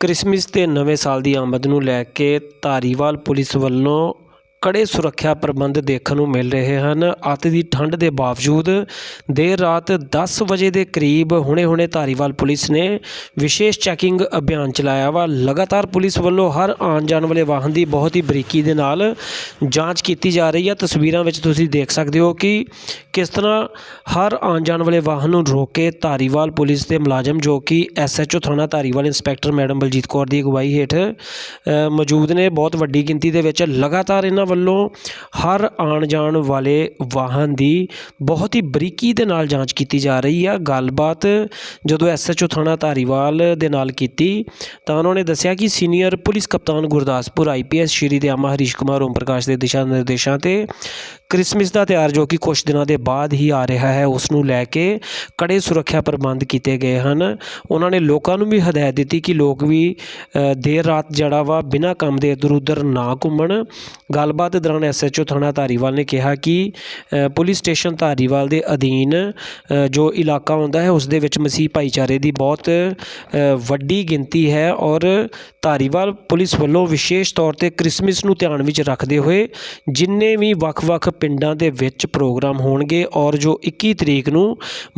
Christmas ਤੇ ਨਵੇਂ ਸਾਲ ਦੀ ਆਮਦ ਨੂੰ ਲੈ ਕੇ ਧਾਰੀਵਾਲ ਪੁਲਿਸ ਵੱਲੋਂ ਕੜੇ ਸੁਰੱਖਿਆ ਪ੍ਰਬੰਧ ਦੇਖਣ ਨੂੰ ਮਿਲ ਰਹੇ ਹਨ। ਅੱਤ ਦੀ ਠੰਡ ਦੇ ਬਾਵਜੂਦ ਦੇਰ ਰਾਤ 10 ਵਜੇ ਦੇ ਕਰੀਬ ਹੁਣੇ-ਹੁਣੇ ਧਾਰੀਵਾਲ ਪੁਲਿਸ ਨੇ ਵਿਸ਼ੇਸ਼ ਚੈਕਿੰਗ ਅਭਿਆਨ ਚਲਾਇਆ ਵਾ। ਲਗਾਤਾਰ ਪੁਲਿਸ ਵੱਲੋਂ ਹਰ ਆਉਣ ਜਾਣ ਵਾਲੇ ਵਾਹਨ ਦੀ ਬਹੁਤ ਹੀ ਬਰੀਕੀ ਦੇ ਨਾਲ ਜਾਂਚ ਕੀਤੀ ਜਾ ਰਹੀ ਹੈ। ਤਸਵੀਰਾਂ ਵਿੱਚ ਤੁਸੀਂ ਦੇਖ ਸਕਦੇ ਹੋ ਕਿ ਕਿਸ ਤਰ੍ਹਾਂ ਹਰ ਆਉਣ ਜਾਣ ਵਾਲੇ ਵਾਹਨ ਨੂੰ ਰੋਕ ਕੇ ਧਾਰੀਵਾਲ ਪੁਲਿਸ ਦੇ ਮੁਲਾਜ਼ਮ ਜੋ ਕਿ ਐਸਐਚਓ ਥਾਣਾ ਧਾਰੀਵਾਲ ਇੰਸਪੈਕਟਰ ਮੈਡਮ ਬਲਜੀਤ ਕੌਰ ਦੀ ਅਗਵਾਈ ਹੇਠ ਮੌਜੂਦ ਨੇ। ਬਹੁਤ ਵੱਡੀ ਗਿਣਤੀ ਦੇ ਵਿੱਚ ਲਗਾਤਾਰ ਇਹਨਾਂ ਵੱਲੋਂ ਹਰ ਆਉਣ ਜਾਣ ਵਾਲੇ ਵਾਹਨ ਦੀ ਬਹੁਤ ਹੀ ਬਰੀਕੀ ਦੇ ਨਾਲ ਜਾਂਚ ਕੀਤੀ ਜਾ ਰਹੀ ਆ। ਗੱਲਬਾਤ ਜਦੋਂ ਐਸਐਚਓ ਥਾਣਾ ਧਾਰੀਵਾਲ ਦੇ ਨਾਲ ਕੀਤੀ, ਤਾਂ ਉਹਨਾਂ ਨੇ ਦੱਸਿਆ ਕਿ ਸੀਨੀਅਰ ਪੁਲਿਸ ਕਪਤਾਨ ਗੁਰਦਾਸਪੁਰ ਆਈਪੀਐਸ ਸ਼੍ਰੀ ਦਿਆਮਾ ਹਰੀਸ਼ ਕੁਮਾਰ, ਓਮ ਪ੍ਰਕਾਸ਼ ਦੇ ਦਿਸ਼ਾ ਨਿਰਦੇਸ਼ਾਂ ਤੇ ਕ੍ਰਿਸਮਸ ਦਾ ਤਿਉਹਾਰ ਜੋ ਕਿ ਕੁਝ ਦਿਨਾਂ ਦੇ ਬਾਅਦ ਹੀ ਆ ਰਿਹਾ ਹੈ, ਉਸ ਨੂੰ ਲੈ ਕੇ ਕੜੇ ਸੁਰੱਖਿਆ ਪ੍ਰਬੰਧ ਕੀਤੇ ਗਏ ਹਨ। ਉਹਨਾਂ ਨੇ ਲੋਕਾਂ ਨੂੰ ਵੀ ਹਦਾਇਤ ਦਿੱਤੀ ਕਿ ਲੋਕ ਵੀ ਦੇਰ ਰਾਤ ਜਿਹੜਾ ਵਾ ਬਿਨਾਂ ਕੰਮ ਦੇ ਇੱਧਰ ਉੱਧਰ ਨਾ ਘੁੰਮਣ। ਗੱਲ ਗੱਲਬਾਤ ਦੌਰਾਨ ਐਸਐਚਓ ਥਾਣਾ ਧਾਰੀਵਾਲ ਨੇ ਕਿਹਾ ਕਿ ਪੁਲਿਸ ਸਟੇਸ਼ਨ ਧਾਰੀਵਾਲ ਦੇ ਅਧੀਨ ਜੋ ਇਲਾਕਾ ਹੁੰਦਾ ਹੈ, ਉਸ ਦੇ ਵਿੱਚ ਮਸੀਹ ਭਾਈਚਾਰੇ ਦੀ ਬਹੁਤ ਵੱਡੀ ਗਿਣਤੀ ਹੈ ਔਰ ਧਾਰੀਵਾਲ ਪੁਲਿਸ ਵੱਲੋਂ ਵਿਸ਼ੇਸ਼ ਤੌਰ ਤੇ ਕ੍ਰਿਸਮਸ ਨੂੰ ਧਿਆਨ ਵਿੱਚ ਰੱਖਦੇ ਹੋਏ ਜਿੰਨੇ ਵੀ ਵੱਖ-ਵੱਖ ਪਿੰਡਾਂ ਦੇ ਵਿੱਚ ਪ੍ਰੋਗਰਾਮ ਹੋਣਗੇ ਔਰ ਜੋ 21 ਤਰੀਕ ਨੂੰ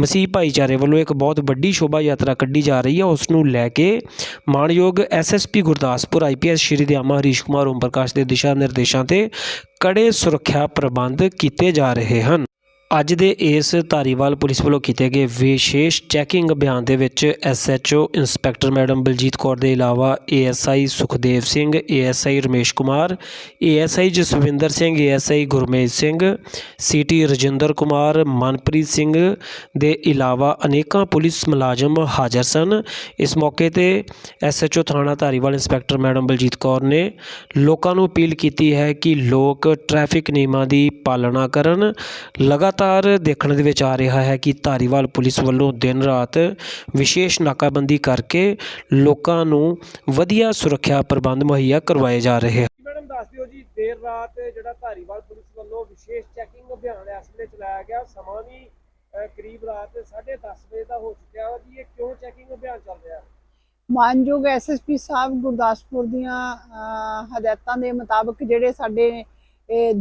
ਮਸੀਹ ਭਾਈਚਾਰੇ ਵੱਲੋਂ ਇੱਕ ਬਹੁਤ ਵੱਡੀ ਸ਼ੋਭਾ ਯਾਤਰਾ ਕੱਢੀ ਜਾ ਰਹੀ ਹੈ, ਉਸ ਨੂੰ ਲੈ ਕੇ ਮਾਣਯੋਗ ਐਸਐਸਪੀ ਗੁਰਦਾਸਪੁਰ ਆਈਪੀਐਸ ਸ਼੍ਰੀ ਦਿਆਮਾ, ਹਰੀਸ਼ ਕੁਮਾਰ, ਓਮ ਪ੍ਰਕਾਸ਼ ਦੇ ਦਿਸ਼ਾ ਨਿਰਦੇਸ਼ਾਂ ਤੇ ਕੜੇ ਸੁਰੱਖਿਆ ਪ੍ਰਬੰਧ ਕੀਤੇ ਜਾ ਰਹੇ ਹਨ। ਅੱਜ ਦੇ ਇਸ ਧਾਰੀਵਾਲ ਪੁਲਿਸ ਵੱਲੋਂ ਕੀਤੇ ਗਏ ਵਿਸ਼ੇਸ਼ ਚੈਕਿੰਗ ਅਭਿਆਨ ਦੇ ਵਿੱਚ SHO inspector madam Baljit Kaur ਦੇ ਇਲਾਵਾ ASI Sukhdev Singh ASI Ramesh Kumar ASI Jaswinder Singh ASI Gurmej Singh CT Rajinder Kumar, Manpreet Singh ਦੇ ਇਲਾਵਾ ਅਨੇਕਾਂ ਪੁਲਿਸ ਮੁਲਾਜ਼ਮ ਹਾਜ਼ਰ ਸਨ। ਇਸ ਮੌਕੇ ਤੇ ਐਸਐਚਓ ਥਾਣਾ ਧਾਰੀਵਾਲ ਇੰਸਪੈਕਟਰ ਮੈਡਮ ਬਲਜੀਤ ਕੌਰ ਨੇ ਲੋਕਾਂ ਨੂੰ ਅਪੀਲ ਕੀਤੀ ਹੈ ਕਿ ਲੋਕ ਟ੍ਰੈਫਿਕ ਨਿਯਮਾਂ ਦੀ ਪਾਲਣਾ ਕਰਨ, ਲਗਾਤਾਰ ਦੇਖਣ ਦੇ ਵਿੱਚ ਆ ਰਿਹਾ ਹੈ ਕਿ ਧਾਰੀਵਾਲ ਪੁਲਿਸ ਵੱਲੋਂ ਦਿਨ ਰਾਤ ਵਿਸ਼ੇਸ਼ ਨਾਕਾਬੰਦੀ ਕਰਕੇ ਲੋਕਾਂ ਨੂੰ ਵਧੀਆ ਸੁਰੱਖਿਆ ਪ੍ਰਬੰਧ ਮੁਹੱਈਆ ਕਰਵਾਏ ਜਾ ਰਹੇ ਹਨ। ਮੈਡਮ ਦੱਸ ਦਿਓ ਜੀ ਦੇਰ ਰਾਤ ਜਿਹੜਾ ਧਾਰੀਵਾਲ ਪੁਲਿਸ ਵੱਲੋਂ ਵਿਸ਼ੇਸ਼ ਚੈਕਿੰਗ ਅਭਿਆਨ ਇਸ ਵੇਲੇ ਚਲਾਇਆ ਗਿਆ। ਸਮਾਂ ਵੀ ਕਰੀਬ ਰਾਤ 10:30 ਵਜੇ ਦਾ ਹੋ ਚੁੱਕਿਆ ਜੀ। ਇਹ ਕਿਉਂ ਚੈਕਿੰਗ ਅਭਿਆਨ ਚੱਲ ਰਿਹਾ? ਹੈ ਮਾਨਯੋਗ ਐਸਐਸਪੀ ਸਾਹਿਬ ਗੁਰਦਾਸਪੁਰ ਦੀਆਂ ਹਦਾਇਤਾਂ ਦੇ ਮੁਤਾਬਕ ਜਿਹੜੇ ਸਾਡੇ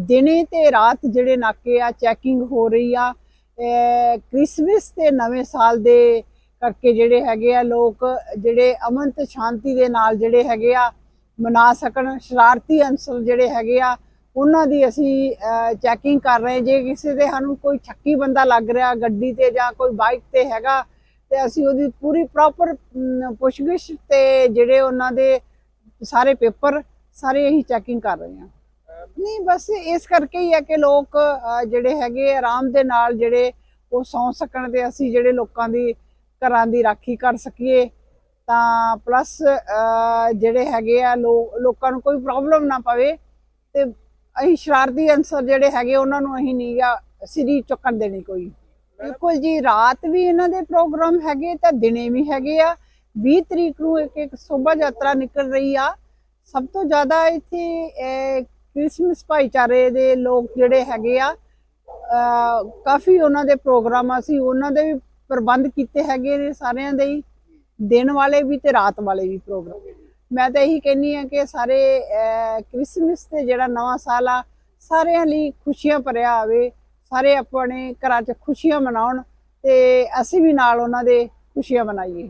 ਦਿਨੇ ਤੇ ਰਾਤ ਜਿਹੜੇ ਨਾਕੇ ਆ ਚੈਕਿੰਗ ਹੋ ਰਹੀ ਆ ਇਹ, ਕ੍ਰਿਸਮਸ ਤੇ ਨਵੇਂ ਸਾਲ ਦੇ ਕਰਕੇ ਜਿਹੜੇ ਹੈਗੇ ਆ ਲੋਕ ਜਿਹੜੇ ਅਮਨ ਤੇ ਸ਼ਾਂਤੀ ਦੇ ਨਾਲ ਜਿਹੜੇ ਹੈਗੇ ਆ ਮਨਾ ਸਕਣ ਸ਼ਰਾਰਤੀ ਅੰਸਰ ਜਿਹੜੇ ਹੈਗੇ ਆ ਉਹਨਾਂ ਦੀ ਅਸੀਂ ਚੈਕਿੰਗ ਕਰ ਰਹੇ ਜੇ ਕਿਸੇ ਦੇ ਸਾਨੂੰ ਕੋਈ ਛੱਕੀ ਬੰਦਾ ਲੱਗ ਰਿਹਾ ਗੱਡੀ ਤੇ ਜਾਂ ਕੋਈ ਬਾਈਕ ਤੇ ਹੈਗਾ ਤੇ ਅਸੀਂ ਉਹਦੀ ਪੂਰੀ ਪ੍ਰੋਪਰ ਪੁੱਛਗਿੱਛ ਤੇ ਜਿਹੜੇ ਉਹਨਾਂ ਦੇ ਸਾਰੇ ਪੇਪਰ ਸਾਰੇ ਅਸੀਂ ਚੈਕਿੰਗ ਕਰ ਰਹੇ ਹਾਂ। ਨਹੀਂ ਬਸ ਇਸ ਕਰਕੇ ਹੀ ਹੈ ਕਿ ਲੋਕ ਜਿਹੜੇ ਹੈਗੇ ਆਰਾਮ ਦੇ ਨਾਲ ਜਿਹੜੇ ਉਹ ਸੌਂ ਸਕਣ ਤੇ ਅਸੀਂ ਜਿਹੜੇ ਲੋਕਾਂ ਦੀ ਘਰਾਂ ਦੀ ਰਾਖੀ ਕਰ ਸਕੀਏ। ਤਾਂ ਪਲੱਸ ਜਿਹੜੇ ਹੈਗੇ ਆ ਲੋਕਾਂ ਨੂੰ ਕੋਈ ਪ੍ਰੋਬਲਮ ਨਾ ਪਵੇ ਤੇ ਅਸੀਂ ਸ਼ਰਾਰਤੀ ਅਨਸਰ ਜਿਹੜੇ ਹੈਗੇ ਉਹਨਾਂ ਨੂੰ ਅਸੀਂ ਨਹੀਂ ਗਾ ਸਿਰੀ ਚੁੱਕਣ ਦੇਣੀ ਕੋਈ। ਬਿਲਕੁਲ ਜੀ ਰਾਤ ਵੀ ਇਹਨਾਂ ਦੇ ਪ੍ਰੋਗਰਾਮ ਹੈਗੇ ਤਾਂ ਦਿਨੇ ਵੀ ਹੈਗੇ ਆ। 20 ਤਰੀਕ ਨੂੰ ਇੱਕ ਇੱਕ ਸ਼ੋਭਾ ਯਾਤਰਾ ਨਿਕਲ ਰਹੀ ਆ। ਸਭ ਤੋਂ ਜ਼ਿਆਦਾ ਇੱਥੇ ਅਹ, ਕ੍ਰਿਸਮਸ ਭਾਈਚਾਰੇ ਦੇ ਲੋਕ ਜਿਹੜੇ ਹੈਗੇ ਆ ਕਾਫੀ ਉਹਨਾਂ ਦੇ ਪ੍ਰੋਗਰਾਮ ਆ ਸੀ ਉਹਨਾਂ ਦੇ ਵੀ ਪ੍ਰਬੰਧ ਕੀਤੇ ਹੈਗੇ ਨੇ ਸਾਰਿਆਂ ਦੇ ਹੀ ਦਿਨ ਵਾਲੇ ਵੀ ਤੇ ਰਾਤ ਵਾਲੇ ਵੀ ਪ੍ਰੋਗਰਾਮ। ਮੈਂ ਤਾਂ ਇਹੀ ਕਹਿੰਨੀ ਆ ਕਿ ਸਾਰੇ ਅਹ, ਕ੍ਰਿਸਮਸ ਤੇ ਜਿਹੜਾ ਨਵਾਂ ਸਾਲ ਆ ਸਾਰਿਆਂ ਲਈ ਖੁਸ਼ੀਆਂ ਭਰਿਆ ਆਵੇ ਸਾਰੇ ਆਪਣੇ ਘਰਾਂ 'ਚ ਖੁਸ਼ੀਆਂ ਮਨਾਉਣ ਤੇ ਅਸੀਂ ਵੀ ਨਾਲ ਉਹਨਾਂ ਦੇ ਖੁਸ਼ੀਆਂ ਮਨਾਈਏ।